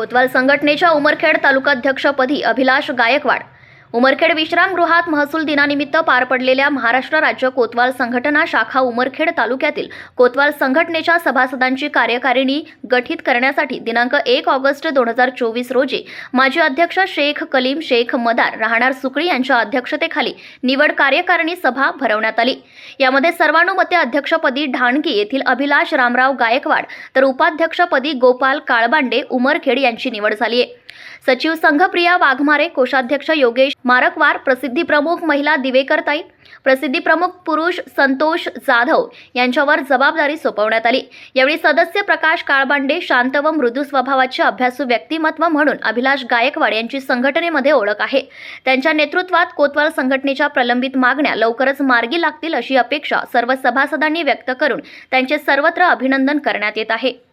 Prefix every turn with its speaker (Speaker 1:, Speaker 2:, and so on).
Speaker 1: कोतवाल संघटनेच्या उमरखेड तालुकाध्यक्षपदी अभिलाष गायकवाड उमरखेड विश्रामगृहात महसूल दिनानिमित्त पार पडलेल्या महाराष्ट्र राज्य कोतवाल संघटना शाखा उमरखेड तालुक्यातील कोतवाल संघटनेच्या सभासदांची कार्यकारिणी गठीत करण्यासाठी दिनांक एक ऑगस्ट दोन हजार चोवीस रोजी माजी अध्यक्ष शेख कलीम शेख मदार राहणार सुकळी यांच्या अध्यक्षतेखाली निवड कार्यकारिणी सभा भरवण्यात आली. यामध्ये सर्वानुमते अध्यक्षपदी ढाणकी येथील अभिलाष रामराव गायकवाड तर उपाध्यक्षपदी गोपाल काळबांडे उमरखेड यांची निवड झाली आहे सचिव संघप्रिया वाघमारे कोषाध्यक्ष योगेश मारकवार प्रसिद्धी प्रमुख महिला दिवेकरताई प्रसिद्धी प्रमुख पुरुष संतोष जाधव यांच्यावर जबाबदारी सोपवण्यात आली. यावेळी सदस्य प्रकाश काळबांडे शांत व मृदू स्वभावाचे अभ्यासू व्यक्तिमत्व म्हणून अभिलाष गायकवाड यांची संघटनेमध्ये ओळख आहे. त्यांच्या नेतृत्वात कोतवाल संघटनेच्या प्रलंबित मागण्या लवकरच मार्गी लागतील अशी अपेक्षा सर्व सभासदांनी व्यक्त करून त्यांचे सर्वत्र अभिनंदन करण्यात येत आहे.